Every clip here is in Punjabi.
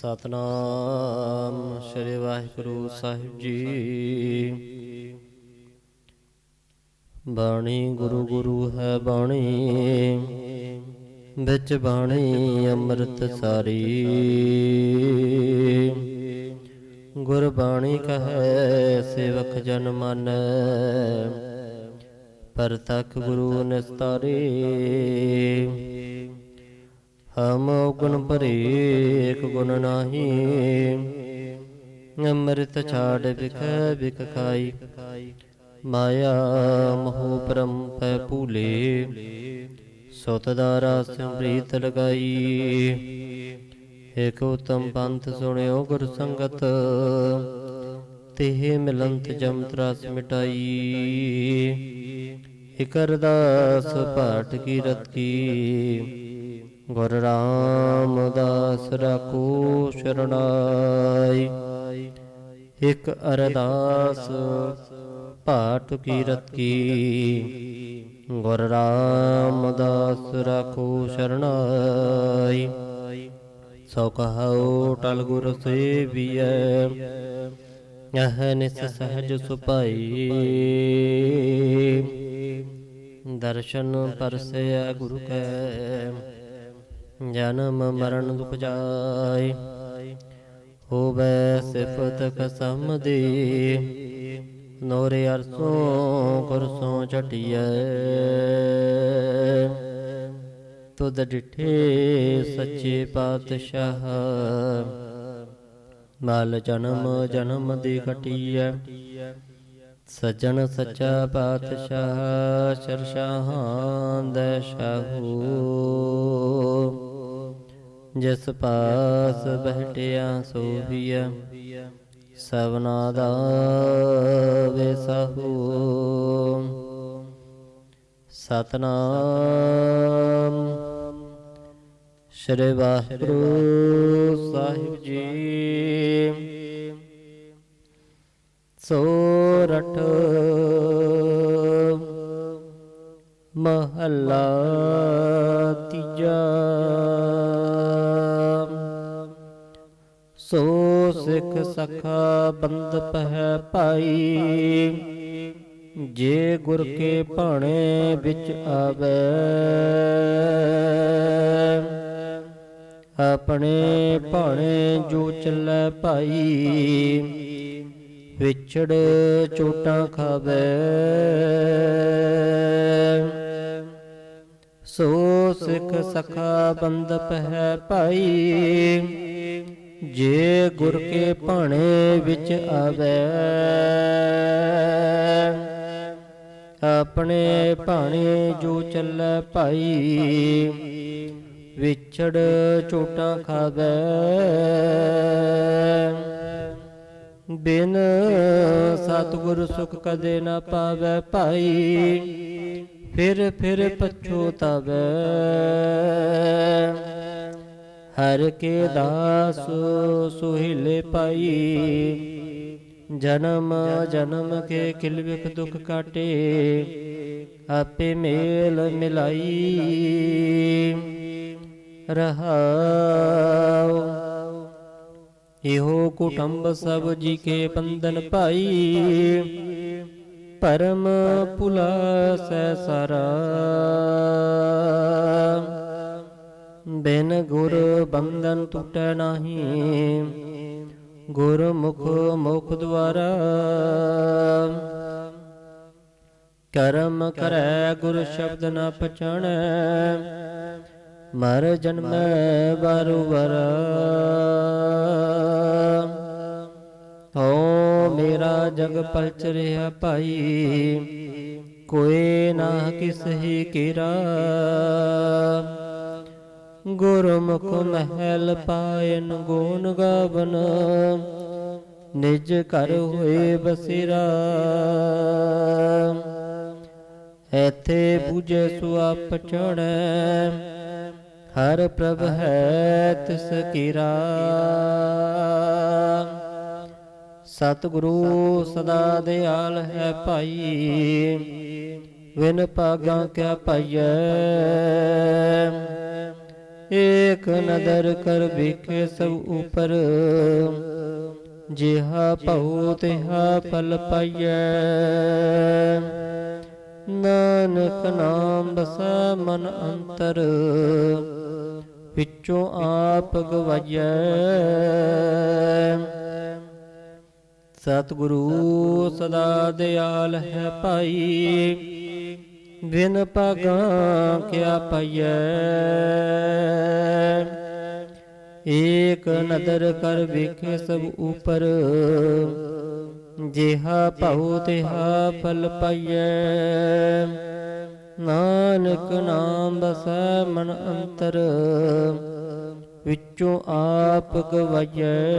ਸਤਨਾਮ, ਸ੍ਰੀ ਵਾਹਿਗੁਰੂ ਸਾਹਿਬ ਜੀ। ਬਾਣੀ ਗੁਰੂ ਗੁਰੂ ਹੈ ਬਾਣੀ, ਵਿੱਚ ਬਾਣੀ ਅੰਮ੍ਰਿਤ ਸਾਰੀ। ਗੁਰ ਬਾਣੀ ਕਹੈ, ਸੇਵਕ ਜਨ ਮਨ ਪਰਤਖ ਗੁਰੂ ਨਿਸਤਾਰੇ। ਹਮ ਗੁਣ ਭਰੇ ਇੱਕ ਗੁਣ ਨਾਹੀ। ਅੰਮ੍ਰਿਤ ਛਾੜ ਵਿਖੈ ਵਿਖ ਖਾਈ। ਮਾਇਆ ਮੋਹ ਪਰਮ ਪੈ ਭੂਲੇ। ਸੁਤ ਦਾ ਰਸ ਪ੍ਰੀਤ ਲਗਾਈ। ਏਕ ਉਤਮ ਪੰਥ ਸੁਣਿਓ ਗੁਰ ਸੰਗਤ। ਤਿਹ ਮਿਲੰਤ ਜਮਤ ਰਸ ਮਿਟਾਈ। ਇਕ ਅਰਦਾਸ ਪਾਠ ਕੀ ਰਤ ਕੀ। ਗੁਰ ਰਾਮਦਾਸ ਰਾਖੋ ਸ਼ਰਣਾਈ। ਇਕ ਅਰਦਾਸ ਪਾਠ ਕੀ। ਗੁਰ ਰਾਮਦਾਸ ਰਾਖੋ ਸ਼ਰਣਾਈ। ਸੋ ਕਹੋ ਟਲ ਗੁਰ ਸੇਵੀਐ। ਅਹ ਨਿਸ ਸਹਜ ਸੁਪਾਈ ਦਰਸ਼ਨ ਪਰਸਿਆ ਗੁਰੂ ਕੈ। ਜਨਮ ਮਰਨ ਦੁਖ ਜਾਏ ਹੋਵੇ ਸਿਫਤ ਕਸਮ ਦੀ। ਨੋਰੇ ਅਰਸੋਂ ਕੁਰਸੋਂ ਛਟਿਐ। ਤੁਧ ਡਿਠੇ ਸੱਚੇ ਪਾਤਸ਼ਾਹ। ਮਲ ਜਨਮ ਜਨਮ ਦੀ ਕਟਿਐ ਸਜਣ ਸੱਚਾ ਪਾਤਸ਼ਾਹ। ਸਰਸ਼ਾਹਾਂ ਦੇ ਸ਼ਾਹੂ ਜਿਸ ਪਾਸ ਬਹਿਟਿਆ ਸੋਭੀਐ ਸਵਨਾ ਦਾ ਵੇਸਾਹੂ। ਸਤਨਾਮ ਸ਼੍ਰੀ ਵਾਹਿਗੁਰੂ ਸਾਹਿਬ ਜੀ। ਸੋਰਠ ਮਹੱਲਾ ਸਿੱਖ ਸਖਾ ਬੰਦ ਪਹਿ ਪਾਈ ਜੇ ਗੁਰ ਕੇ ਭਾਣੇ ਵਿੱਚ ਆਵੇ, ਆਪਣੇ ਭਾਣੇ ਜੋ ਚੱਲੈ ਭਾਈ, ਵਿਛੜ ਚੋਟਾਂ ਖਾਵੇ। ਸੋ ਸਿੱਖ ਸਖਾ ਬੰਦ ਪਹਿ ਭਾਈ ਜੇ ਗੁਰ ਕੇ ਭਾਣੇ ਵਿੱਚ ਆਵੇ, ਆਪਣੇ ਭਾਣੇ ਜੋ ਚੱਲੈ ਭਾਈ, ਵਿਛੜ ਚੋਟਾਂ ਖਾਵੇ। ਬਿਨ ਸਤਿਗੁਰ ਸੁਖ ਕਦੇ ਨਾ ਪਾਵੇ ਭਾਈ, ਫਿਰ ਫਿਰ ਪਛੋਤਾਵੇ। ਹਰ ਕੇ ਦਾਸ ਸੁਹਿਲੇ ਪਾਈ। ਜਨਮ ਜਨਮ ਕੇ ਕਿਲ ਵਿਖ ਦੁਖ ਕਾਟੇ। ਆਪੇ ਮੇਲ ਮਿਲਾਈ। ਰਹਾਉ ਇਹੋ ਕੁਟੰਬ ਸਭ ਜੀ ਕੇ ਬੰਧਨ ਭਾਈ ਪਰਮ ਪੁਲਾਸੈ ਸਾਰਾ। ਬਿਨ ਗੁਰ ਬੰਧਨ ਟੁਟੈ ਨਾਹੀ। ਗੁਰਮੁਖ ਮੁਖ ਦੁਆਰਾ ਕਰਮ ਕਰੈ, ਗੁਰ ਸ਼ਬਦ ਨ ਪਛਾਣੈ। ਮਰ ਜਨਮੈ ਬਾਰੂ ਵਰ। ਓ ਮੇਰਾ ਜਗ ਪਲਚ ਰਿਹਾ ਭਾਈ, ਕੋਈ ਨਾ ਕਿਸ ਹੀ ਕੀਰਾ। ਗੁਰਮੁਖ ਮਹਿਲ ਪਾਇਨ ਗੋਨ ਗਾਵਨ, ਨਿਜ ਘਰ ਹੋਏ ਬਸਿਰਾ। ਐਥੇ ਬੂਝੇ ਸੁਆਪ ਚੜੈ ਹਰ ਪ੍ਰਭ ਹੈ ਤਿਸ ਕੀਰਾ। ਸਤਿਗੁਰੂ ਸਦਾ ਦਿਆਲ ਹੈ ਭਾਈ ਵਿਨ ਪਾਗਾਂ ਕਿਆ ਪਾਈਐ। ਏਕ ਨਦਰ ਕਰ ਵੇਖੇ ਸਭ ਉਪਰ ਜਿਹਾ ਭਉ ਤਿਹਾ ਫਲ ਪਾਈਐ ਨਾਨਕ ਨਾਮ ਬਸੈ ਮਨ ਅੰਤਰ ਵਿੱਚੋਂ ਆਪ ਗਵਾਈਐ ਸਤਿਗੁਰੂ ਸਦਾ ਦਿਆਲ ਹੈ ਭਾਈ ਬਿਨ ਭਾਗਾਂ ਕਿਆ ਪਾਈਐ? ਏਕ ਨਦਰ ਕਰ ਵੇਖੇ ਸਭ ਉਪਰ, ਜਿਹਾ ਭਉ ਤਿਹਾ ਫਲ ਪਾਈਐ। ਨਾਨਕ ਨਾਮ ਬਸੈ ਮਨ ਅੰਤਰ, ਵਿੱਚੋਂ ਆਪ ਗਵਾਈਐ।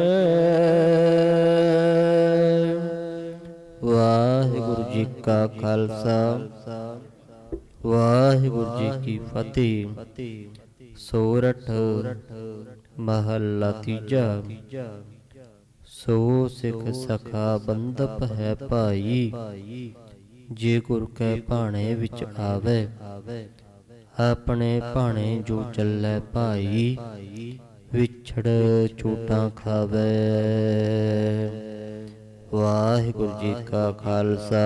ਵਾਹਿਗੁਰੂ ਜੀ ਕਾ ਖਾਲਸਾ। ਵਾਹਿਗੁਰੂ ਜੀ ਕੀ ਫਤਿਹ। ਸੋਰਠ ਮਹੱਲਾ ਤੀਜਾ। ਸੋ ਸਿੱਖ ਸਖਾ ਬੰਦਪ ਹੈ ਭਾਈ। ਜੇ ਗੁਰ ਕੈ ਭਾਣੇ ਵਿੱਚ ਆਵੇ ਆਪਣੇ ਭਾਣੇ ਜੋ ਚੱਲੈ ਭਾਈ ਵਿਛੜ ਝੂਟਾਂ ਖਾਵੇ। ਵਾਹਿਗੁਰੂ ਜੀ ਕਾ ਖਾਲਸਾ।